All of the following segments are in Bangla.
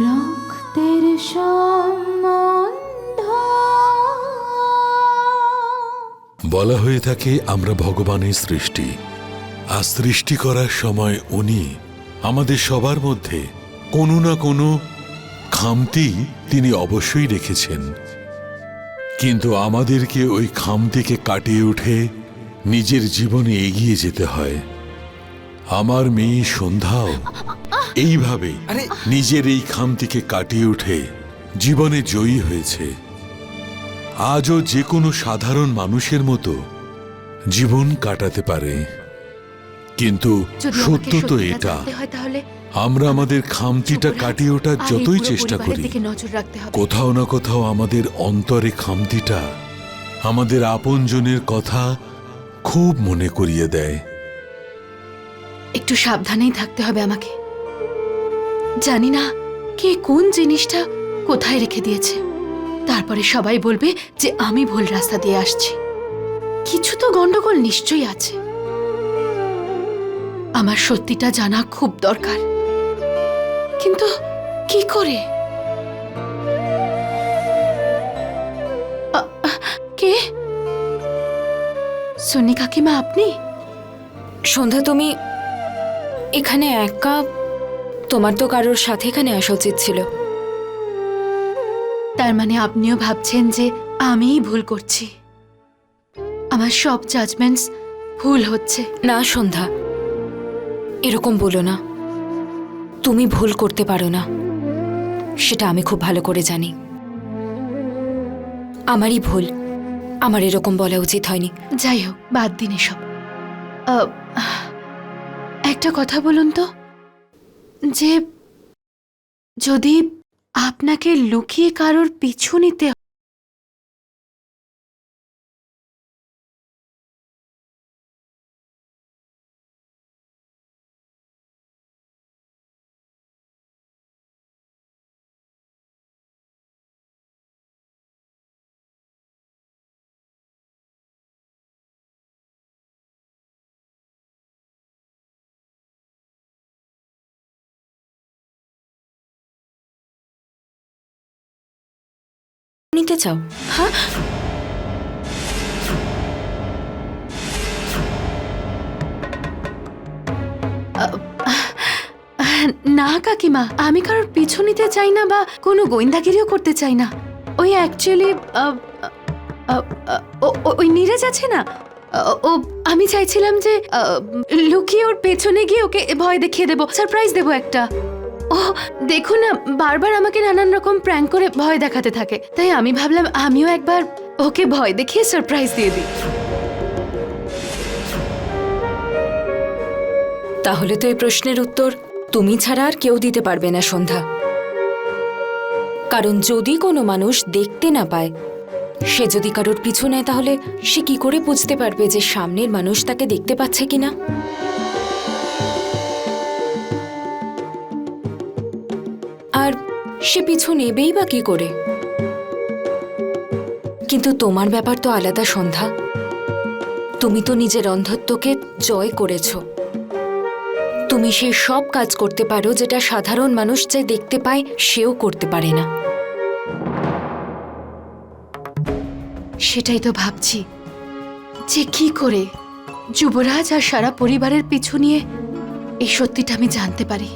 রক্তের সম্বন্ধ। বলা হয়ে থাকে আমরা ভগবানের সৃষ্টি, আর সৃষ্টি করার সময় উনি আমাদের সবার মধ্যে কোনো না কোনো খামতি তিনি অবশ্যই রেখেছেন। কিন্তু আমাদেরকে ওই খামতিকে কাটিয়ে উঠে নিজের জীবনে এগিয়ে যেতে হয়। আমার মেয়ে সন্ধ্যাও এইভাবে নিজের এই খামতিকে কাটিয়ে উঠে জীবনে জয়ী হয়েছে। আজও যে কোনো সাধারণ মানুষের মতো জীবন কাটাতে পারে। কিন্তু সত্য তো এটা। আমরা আমাদের খামতিটা কাটিয়ে ওঠার যতই চেষ্টা করি দিকে নজর রাখতে হবে। কোথাও না কোথাও আমাদের অন্তরে খামতিটা আমাদের আপনজনের কথা খুব মনে করিয়ে দেয়। একটু সাবধানেই থাকতে হবে আমাকে। জানি না কে কোন জিনিসটা কোথায় রেখে দিয়েছে। তারপরে সবাই বলবে যে আমি ভুল রাস্তা দিয়ে আসছি। কিছু তো গন্ডগোল নিশ্চয়ই আছে। আমার সত্যিটা জানা খুব দরকার। কিন্তু কি করে? কে? সুনি কাকিমা আপনি? সন্ধ্যা, তুমি এখানে একা তোমার তো কারোর সাথে এখানে আসা উচিত ছিল। তার মানে আপনিও ভাবছেন যে আমিই ভুল করছি? আমার সব জাজমেন্টস ভুল হচ্ছে। না সন্ধ্যা। এরকম বলো না। তুমি ভুল করতে পারো না। সেটা আমি খুব ভালো করে জানি। আমারই ভুল। আমার এরকম বলা উচিত হয়নি। যাই হোক বাদ দিন এসব। একটা কথা বলুন তো। যে যদি আপনাকে লুকিয়ে কারোর পিছু নিতে নিতে চাও? হ্যাঁ? না কাকিমা, আমি কারোর পিছু নিতে চাই না বা কোনো গোয়েন্দাগিরিও করতে চাই না। ওই অ্যাকচুয়ালি ওই নীরজ আছে না? ও, আমি চাইছিলাম যে লুকিয়ে ওর পেছনে গিয়ে ওকে ভয় দেখিয়ে দেবো, সারপ্রাইজ দেবো একটা। ও দেখো না, বারবার আমাকে নানান রকম প্র্যাঙ্ক করে ভয় দেখাতে থাকে। তাই আমি ভাবলাম আমিও একবার ওকে ভয় দেখিয়ে সারপ্রাইজ দিয়ে দিই। তাহলে তো এই প্রশ্নের উত্তর তুমি ছাড়া আর কেউ দিতে পারবে না, সন্ধ্যা। কারণ যদি কোনো মানুষ দেখতে না পায়, সে যদি কারোর পিছু নেয় তাহলে সে কি করে বুঝতে পারবে যে সামনের মানুষ তাকে দেখতে পাচ্ছে কিনা? সে পিছু নেবেই বা কি করে? কিন্তু তোমার ব্যাপার তো আলাদা, সন্ধ্যা। তুমি তো নিজের অন্ধত্বকে জয় করেছ। তুমি সে সব কাজ করতে পারো যেটা সাধারণ মানুষ যে দেখতে পায় সেও করতে পারে না। সেটাই তো ভাবছি। যে কি করে? যুবরাজ আর সারা পরিবারের পিছু নিয়ে এই সত্যিটা আমি জানতে পারি।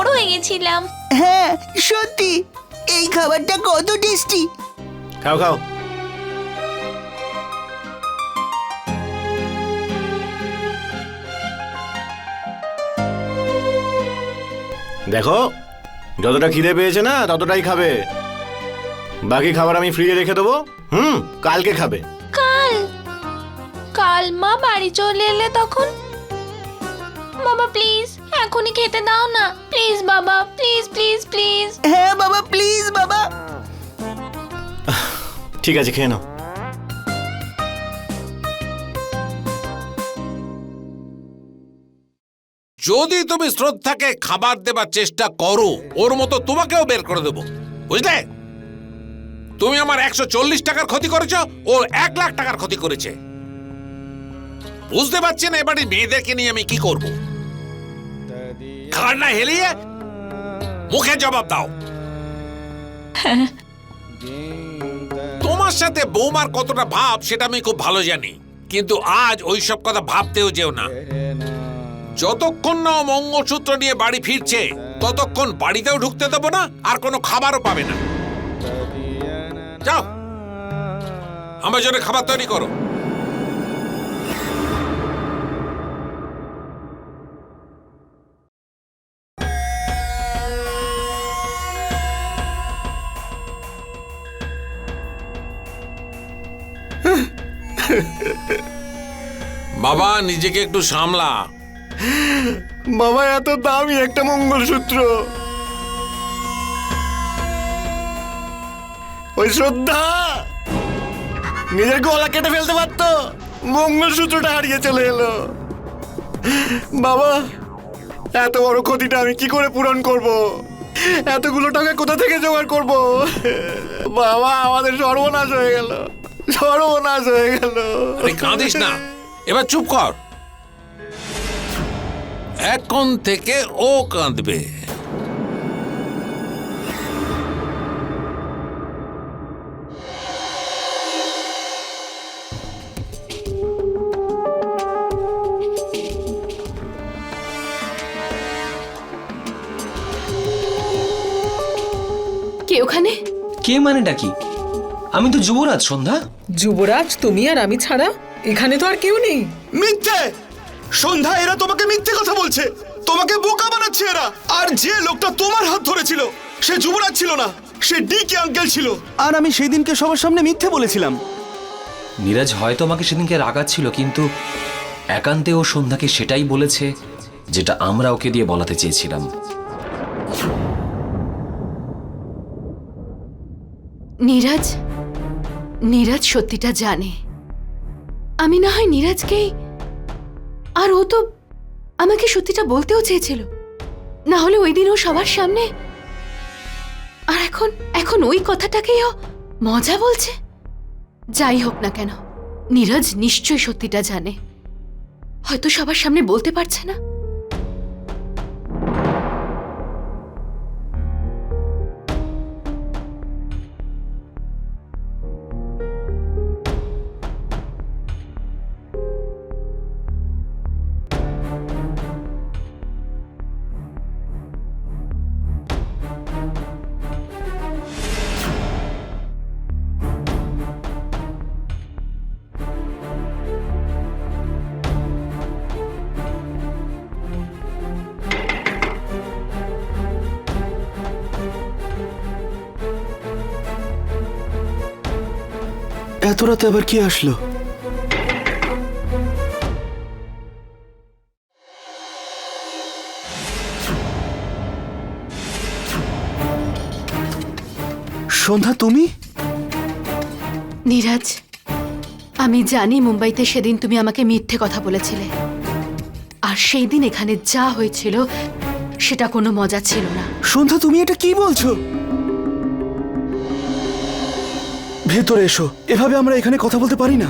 বড় হয়ে গেছিলাম হ্যাঁ সত্যি এই খাবারটা কত টেস্টি। খাও খাও। দেখো যতটা খিদে পেয়েছে না ততটাই খাবে। বাকি খাবার আমি ফ্রিজে রেখে দেবো। হুম কালকে খাবে। কাল? কাল মা বাড়ি চলে এলে তখন? মামা প্লিজ এখনই খেতে দাও না। প্লিজ বাবা প্লিজ প্লিজ প্লিজ হ্যাঁ বাবা প্লিজ বাবা। ঠিক আছে খেয়ে নাও। যদি তুমি শ্রদ্ধাকে খাবার দেবার চেষ্টা করো ওর মতো তোমাকেও বের করে দেবো। বুঝলে? তুমি আমার একশো চল্লিশ টাকার ক্ষতি করেছ ও এক লাখ টাকার ক্ষতি করেছে। বুঝতে পারছি না এবারে মেয়েদেরকে নিয়ে আমি কি করব? ঘাড় না হেলিয়ে মুখে জবাব দাও। তোমার সাথে বৌমার কতটা ভাব, সেটা আমি খুব ভালো জানি। কিন্তু আজ ওইসব কথা ভাবতেও যেও না। যতক্ষণ না মঙ্গলসূত্র নিয়ে বাড়ি ফিরছে, ততক্ষণ বাড়িতেও ঢুকতে দেবো না, আর কোনো খাবারও পাবে না। যাও। আমার জন্য খাবার তৈরি করো। বাবা নিজেকে একটু সামলা। বাবা এত দামি একটা মঙ্গলসূত্র। ওই শ্রদ্ধা! নিজের গলা কেটে ফেলতে পারতো। মঙ্গলসূত্রটা হারিয়ে চলে এলো। বাবা এত বড় ক্ষতিটা আমি কি করে পূরণ করব? এতগুলো টাকা কোথা থেকে জোগাড় করব? বাবা আমাদের সর্বনাশ হয়ে গেল। সর্বনাশ হয়ে গেল। আরে কাঁদিস না। এবার চুপ কর। এখন থেকে ও কাঁদবে। কে ওখানে? কে মানেটা কি? আমি তো যুবরাজ সন্ধ্যা। যুবরাজ তুমি আর আমি ছাড়া এখানে তো আর কেউ নেই। মিথ্যে! সন্ধ্যা এরা তোমাকে মিথ্যে কথা বলছে। তোমাকে বোকা বানাচ্ছে এরা। আর যে লোকটা তোমার হাত ধরেছিল সে যুবরাজ ছিল না সে ডিকে আঙ্কেল ছিল। আর আমি সেদিনকে সবার সামনে মিথ্যে বলেছিলাম। নীরাজ হয়তো আমাকে সেদিনকে রাগাচ্ছিল কিন্তু একান্তে ও সন্ধ্যাকে সেটাই বলেছে যেটা আমরা ওকে দিয়ে বলাতে চেয়েছিলাম। নীরাজ নীরাজ সত্যিটা জানে। আমি না হয় নীরাজকেই, আর ও তো আমাকে সত্যিটা বলতেও চেয়েছিল। না হলে ওই দিন ও সবার সামনে, আর এখন এখন ওই কথাটাকেই ও মজা বলছে? যাই হোক না কেন, নীরাজ নিশ্চয় সত্যিটা জানে। হয়তো সবার সামনে বলতে পারছে না। এত রাতে আবার কি আসলো? সন্ধ্যা তুমি? নীরাজ আমি জানি মুম্বাইতে সেদিন তুমি আমাকে মিথ্যে কথা বলেছিলে। আর সেই দিন এখানে যা হয়েছিল সেটা কোনো মজা ছিল না। সন্ধ্যা তুমি এটা কি বলছো? ভেতরে এসো। এভাবে আমরা এখানে কথা বলতে পারি না।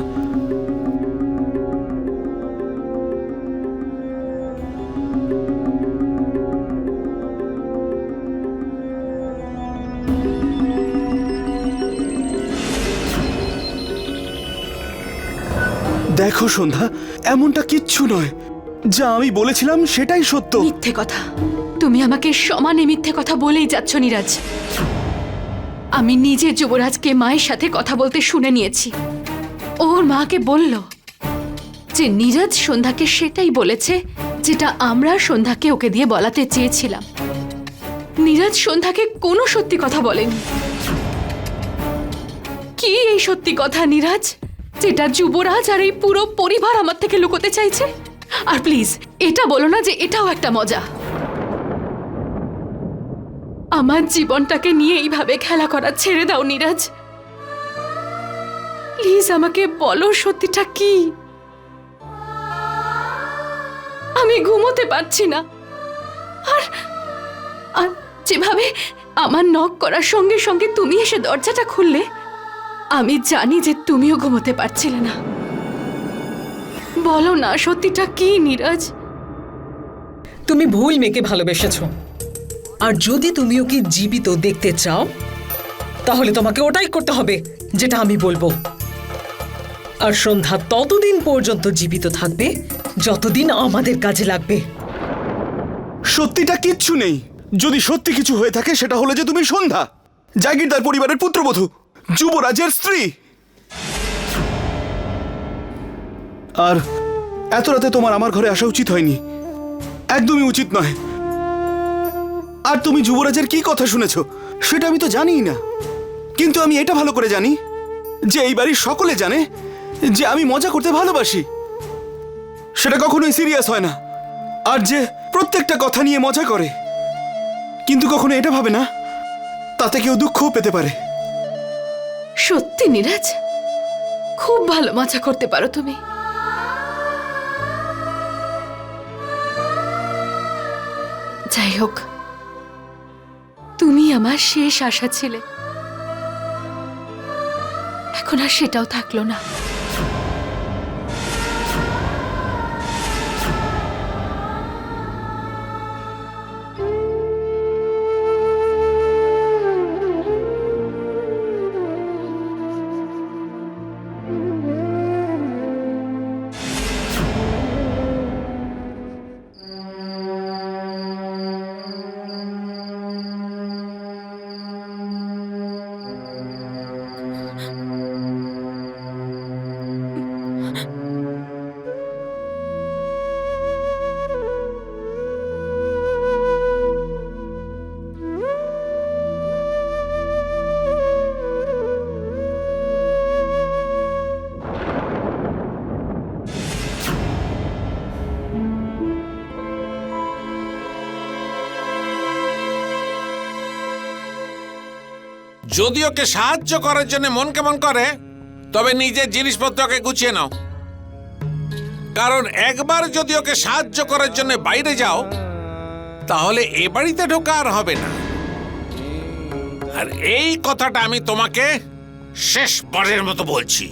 দেখো সন্ধ্যা, এমনটা কিচ্ছু নয়। যা আমি বলেছিলাম সেটাই সত্য। মিথ্যে কথা। তুমি আমাকে সমানে মিথ্যে কথা বলেই যাচ্ছ, নীরাজ। আমি নিজে যুবরাজকে মায়ের সাথে কথা বলতে শুনে নিয়েছি। ওর মাকে বলল যে, নীরজ সন্ধ্যাকে সেটাই বলেছে যেটা আমরা সন্ধ্যাকে ওকে দিয়ে বলাতে চেয়েছিলাম। নীরজ সন্ধ্যাকে কোনো সত্যি কথা বলেনি। কি এই সত্যি কথা, নীরাজ? যেটা যুবরাজ আর এই পুরো পরিবার আমার থেকে লুকোতে চাইছে? আর প্লিজ, এটা বলো না যে এটাও একটা মজা। আমার জীবনটাকে নিয়ে এইভাবে খেলা করা ছেড়ে দাও, নীরাজ। প্লিজ আমাকে বলো সত্যিটা কি? আমি ঘুমোতে পারছি না। আর আর যেভাবে আমার নক করার সঙ্গে সঙ্গে তুমি এসে দরজাটা খুললে, আমি জানি যে তুমিও ঘুমোতে পারছিলে না। বলো না সত্যিটা কি, নীরজ? তুমি ভুল মেয়েকে ভালোবেসেছো। আর যদি তুমি ওকে জীবিত দেখতে চাও, তাহলে তোমাকে ওটাই করতে হবে, যেটা আমি বলব। আর সন্ধ্যা ততদিন পর্যন্ত জীবিত থাকবে, যতদিন আমাদের কাজে লাগবে। সত্যিটা কিচ্ছু নেই। যদি সত্যি কিছু হয়ে থাকে, সেটা হলো যে তুমি সন্ধ্যা, জাগিরদার পরিবারের পুত্রবধূ, যুবরাজের স্ত্রী। আর এত রাতে তোমার আমার ঘরে আসা উচিত হয়নি। একদমই উচিত নয়। আর তুমি যুবরাজের কি কথা শুনেছ? সেটা আমি তো জানিই না। কিন্তু আমি এটা ভালো করে জানি যে এই বাড়ির সকলে জানে যে আমি মজা করতে ভালোবাসি। সেটা কখনোই সিরিয়াস হয় না। আর যে প্রত্যেকটা কথা নিয়ে মজা করে। কিন্তু কখনো এটা ভাবে না, তাতে কেউ দুঃখও পেতে পারে। সত্যি নীরজ, খুব ভালো মজা করতে পারো তুমি। যাই হোক তুমি আমার শেষ আশা ছিলে। এখন আর সেটাও থাকল না। যদি ওকে সাহায্য করার জন্য মন কেমন করে, তবে নিজের জিনিসপত্রকে গুছিয়ে নাও। কারণ একবার যদি ওকে সাহায্য করার জন্য বাইরে যাও, তাহলে এ বাড়িতে ঢোকা আর হবে না। আর এই কথাটা আমি তোমাকে শেষবারের মতো বলছি।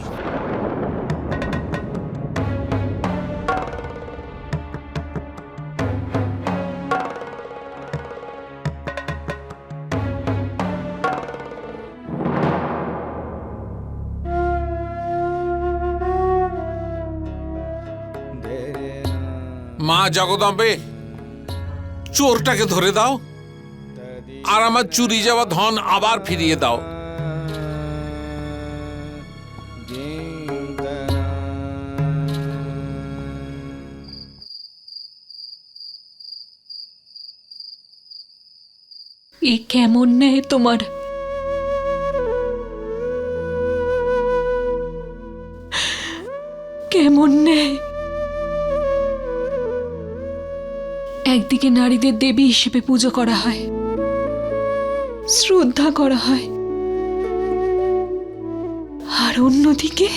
জগদম্বে, চোরটাকে ধরে দাও আর আমার চুরি যাওয়া ধন আবার ফিরিয়ে দাও। এ কেমন নেয় তোমার? কেমন নেয় একদিকে নারীদের দেবী হিসেবে পুজো করা হয়, শ্রদ্ধা করা হয়, আর অন্যদিকে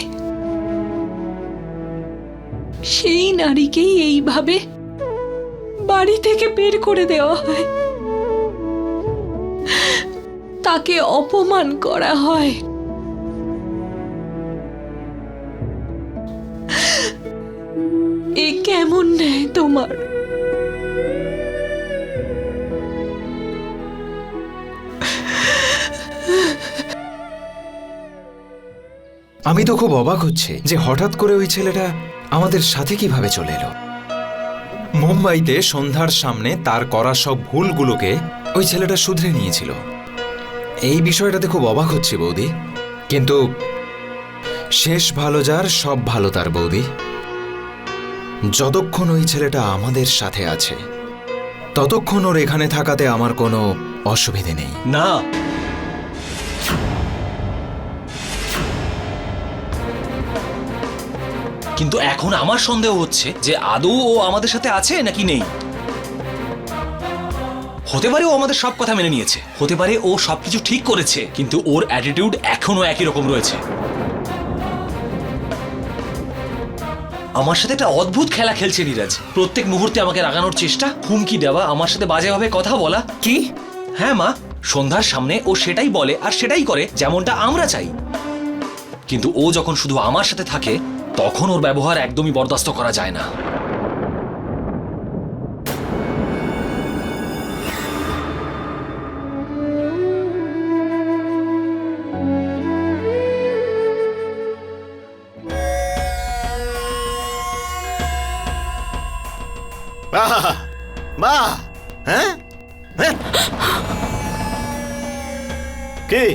সেই নারীকেই এইভাবে বাড়ি থেকে বের করে দেওয়া হয়। তাকে অপমান করা হয়। এ কেমন নেয় তোমার? আমি তো খুব অবাক হচ্ছে যে হঠাৎ করে ওই ছেলেটা আমাদের সাথে কীভাবে চলে এলো। মুম্বাইতে সন্ধ্যার সামনে তার করা সব ভুলগুলোকে ওই ছেলেটা শুধরে নিয়েছিল। এই বিষয়টাতে খুব অবাক হচ্ছে বৌদি। কিন্তু শেষ ভালো যার সব ভালো তার বৌদি। যতক্ষণ ওই ছেলেটা আমাদের সাথে আছে ততক্ষণ ওর এখানে থাকাতে আমার কোনো অসুবিধে নেই। না কিন্তু এখন আমার সন্দেহ হচ্ছে যে আদৌ ও আমাদের সাথে আছে নাকি নেই? হতে পারে ও আমাদের সব কথা মেনে নিয়েছে। হতে পারে ও সবকিছু ঠিক করেছে কিন্তু ওর অ্যাটিটিউড এখনও একই রকম রয়েছে। আমার সাথে একটা অদ্ভুত খেলা খেলছে নীরাজ। প্রত্যেক মুহূর্তে আমাকে রাগানোর চেষ্টা হুমকি দেওয়া আমার সাথে বাজেভাবে কথা বলা। কি? হ্যাঁ মা সন্ধ্যার সামনে ও সেটাই বলে আর সেটাই করে যেমনটা আমরা চাই। কিন্তু ও যখন শুধু আমার সাথে থাকে তখন ওর ব্যবহার একদমই বরদাস্ত করা যায় না। বাহ হ্যাঁ? হ্যাঁ? কি?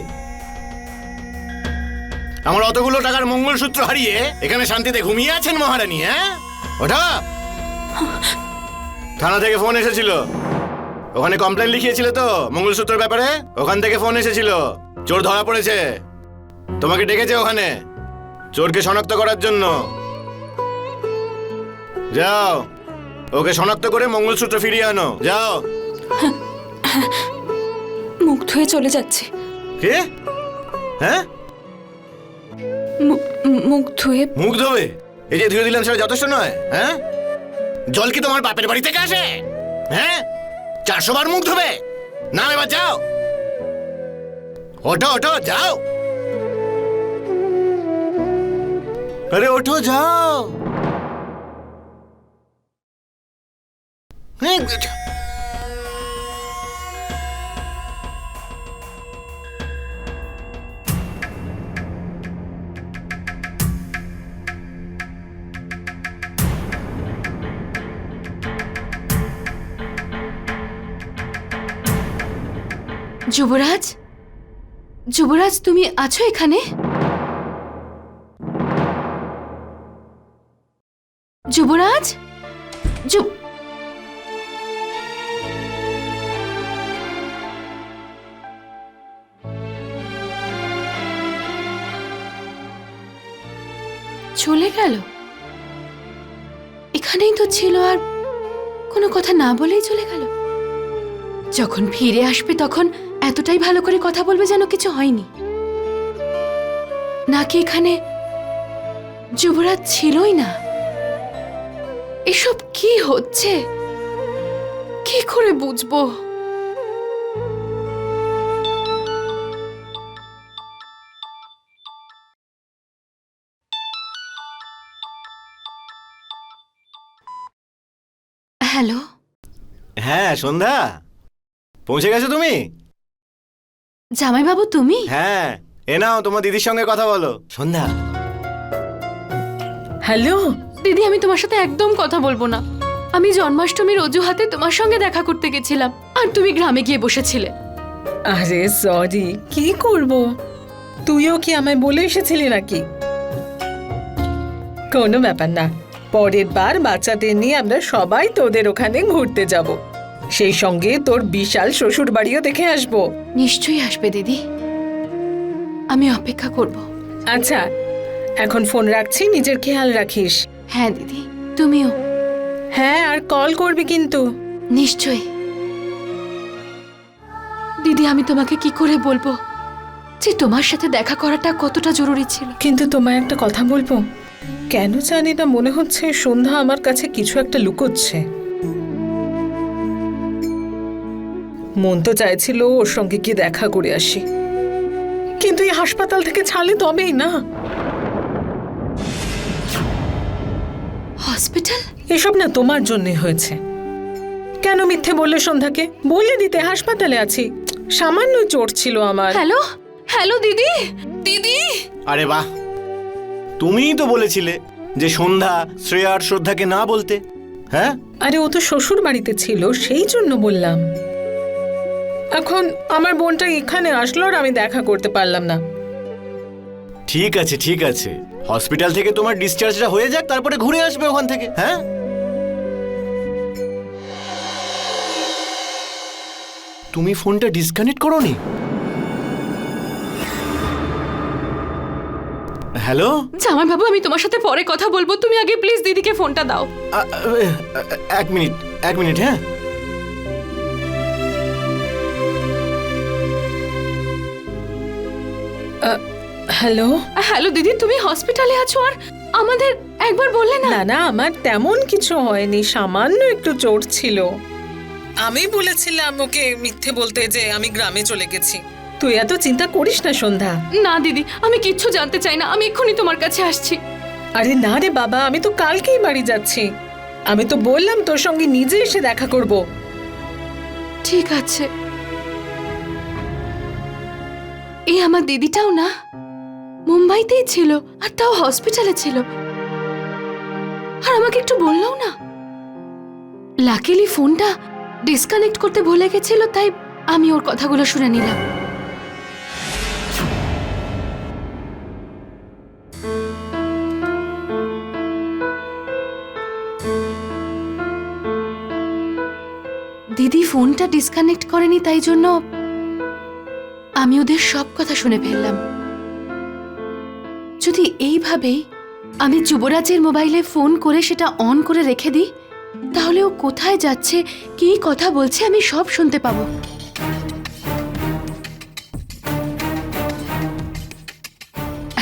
আমার অতগুলো টাকার মঙ্গলসূত্র হারিয়ে এখানে শান্তিতে ঘুমিয়ে আছেন মহারানী হ্যাঁ? ওটা থানা থেকে ফোন এসেছিল। ওখানে কমপ্লেন লিখিয়েছিলে তো মঙ্গলসূত্রের ব্যাপারে? ওখান থেকে ফোন এসেছিল। চোর ধরা পড়েছে। তোমাকে ডেকেছে ওখানে। চোরকে শনাক্ত করার জন্য। যাও। ওকে শনাক্ত করে মঙ্গলসূত্র ফিরিয়ে আনো। যাও। মুখ ধুয়ে চলে যাচ্ছে। কে? হ্যাঁ? মুখ ধুয়ে মুখ ধোবে? এই যে ধুয়ে দিলাম সেটা যথেষ্ট নয় হ্যাঁ? জল কি তোমার বাপের বাড়ি থেকে আসে? হ্যাঁ? চারশো বার মুখ ধোবে? না এবার যাও। ওঠো ওঠো যাও। আরে ওঠো যাও। হ্যাঁ, যুবরাজ? যুবরাজ, তুমি আছো এখানে? যুবরাজ? চলে গেল? এখানেই তো ছিল আর কোনো কথা না বলেই চলে গেল। যখন ফিরে আসবে তখন এতটাই ভালো করে কথা বলবে যেন কিছু হয়নি। নাকি এখানে যুবরাজ ছিলই না? এসব কি হচ্ছে? কি করে বুঝব? হ্যালো? হ্যাঁ সন্ধ্যা। পৌঁছে গেছো তুমি? জামাইবাবু তুমি? হ্যাঁ এ নাও তোমার দিদির সঙ্গে কথা বলো। সন্ধ্যা। হ্যালো? দিদি আমি তোমার সাথে একদম কথা বলব না। আমি জন্মাষ্টমীর অজুহাতে তোমার সঙ্গে দেখা করতে গেছিলাম আর তুমি গ্রামে গিয়ে বসেছিলে। আরে সরি কি করব? তুইও কি আমায় বলে এসেছিলি নাকি? কোনো ব্যাপার না পরের বার বাচ্চাদের নিয়ে আমরা সবাই তোদের ওখানে ঘুরতে যাব। সেই সঙ্গে তোর বিশাল শ্বশুর বাড়িও দেখে আসব। নিশ্চয়ই আসবে দিদি। আমি অপেক্ষা করব। আচ্ছা এখন ফোন রাখছি নিজের খেয়াল রাখিস। হ্যাঁ দিদি তুমিও। হ্যাঁ আর কল করবি কিন্তু। নিশ্চয়ই। দিদি আমি তোমাকে কি করে বলব? যে তোমার সাথে দেখা করাটা কতটা জরুরি ছিল। কিন্তু তোমায় একটা কথা বলব? কেন জানি না মনে হচ্ছে সন্ধ্যা আমার কাছে কিছু একটা লুকোচ্ছে। মন তো চাইছিল ওর সঙ্গে গিয়ে দেখা করে আসি। কিন্তু এই হাসপাতাল থেকে ছাড়লে তবেই না। হসপিটাল? এসব না তোমার জন্য হয়েছে। কেন মিথ্যে বললে সন্ধ্যাকে? বলে দিতে হাসপাতালে আছি। সামান্য চোট ছিল আমার। হ্যালো? হ্যালো দিদি? দিদি? আরে বাহ। তুমিই তো বলেছিলে যে সন্ধ্যা শ্রেয়া আর শ্রদ্ধাকে না বলতে। হ্যাঁ? আরে ও তো শ্বশুর বাড়িতে ছিল সেই জন্য বললাম। এখন আমার বোনটা এখানে আসলো আর আমি দেখা করতে পারলাম না। ঠিক আছে ঠিক আছে। হসপিটাল থেকে তোমার ডিসচার্জটা হয়ে যাক তারপরে ঘুরে আসবে ওখান থেকে হ্যাঁ? তুমি ফোনটা ডিসকানেক্ট করোনি? হ্যালো? জামাই বাবু আমি তোমার সাথে পরে কথা বলব। তুমি আগে প্লিজ দিদিকে ফোনটা দাও। আ- আ- এক মিনিট এক মিনিট হ্যাঁ? হ্যালো? হ্যালো দিদি তুমি হসপিটালে আছো আর আমাদের একবার বললে না? না আমার তেমন কিছু হয়নি সামান্য একটু চোট ছিল। আমি বলেছিলাম ওকে মিথ্যে বলতে যে আমি গ্রামে চলে গেছি। তুই এত চিন্তা করিস না সন্ধ্যা। না দিদি আমি কিচ্ছু জানতে চাই না আমি এক্ষুনি তোমার কাছে আসছি। আরে না রে বাবা আমি তো কালকেই বাড়ি যাচ্ছি। আমি তো বললাম তোর সঙ্গে নিজে এসে দেখা করব। ঠিক আছে। এই আমার দিদিটাও না। মুম্বাইতেই ছিল আর তাও হসপিটালে ছিল। আর আমাকে একটু বলল না। লাকিলি ফোনটা ডিসকানেক্ট করতে ভুলে গেছিল, তাই আমি ওর কথাগুলো শুনে নিলাম। দিদি ফোনটা ডিসকানেক্ট করেনি, তাই জন্য আমি ওদের সব কথা শুনে ফেললাম। যদি এইভাবেই আমি যুবরাজের মোবাইলে ফোন করে সেটা অন করে রেখে দিই, তাহলে ও কোথায় যাচ্ছে, কী কথা বলছে, আমি সব শুনতে পাবো।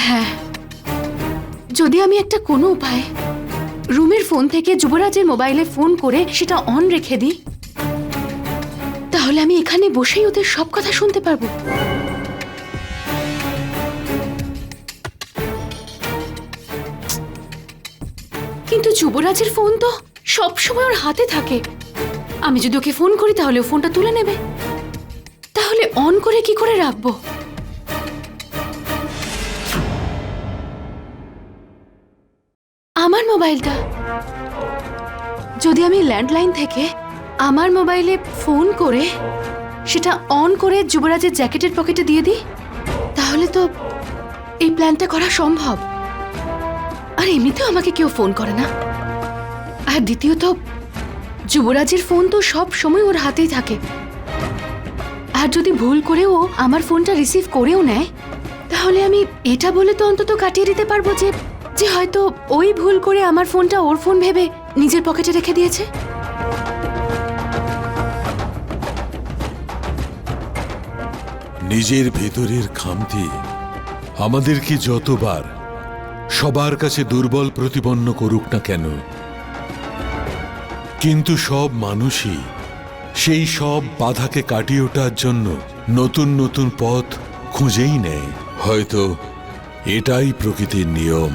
হ্যাঁ যদি আমি একটা কোনো উপায় রুমের ফোন থেকে যুবরাজের মোবাইলে ফোন করে সেটা অন রেখে দিই তাহলে আমি এখানে বসেই ওদের সব কথা শুনতে পারব। কিন্তু যুবরাজের ফোন তো সব সময় ওর হাতে থাকে। আমি যদি ওকে ফোন করি তাহলে ও ফোনটা তুলে নেবে। তাহলে অন করে কি করে রাখব? আমার মোবাইলটা। যদি আমি ল্যান্ডলাইন থেকে আমার মোবাইলে ফোন করে সেটা অন করে যুবরাজের জ্যাকেটের পকেটে দিয়ে দিই? তাহলে তো এই প্ল্যানটা করা সম্ভব। আর এমনিতেও আমাকে কেউ ফোন করে না। আর দ্বিতীয়ত, যুবরাজের ফোন তো সব সময় ওর হাতেই থাকে। আর যদি ভুল করেও আমার ফোনটা রিসিভ করেও নেয়, তাহলে আমি এটা বলে তো অন্তত কাটিয়ে দিতে পারব যে যে হয়তো ওই ভুল করে আমার ফোনটা ওর ফোন ভেবে নিজের পকেটে রেখে দিয়েছে। নিজের ভেতরের খামতি আমাদেরকে যতবার সবার কাছে দুর্বল প্রতিপন্ন করুক না কেন, কিন্তু সব মানুষই সেই সব বাধাকে কাটিয়ে ওঠার জন্য নতুন নতুন পথ খুঁজেই নেয়। হয়তো এটাই প্রকৃতির নিয়ম।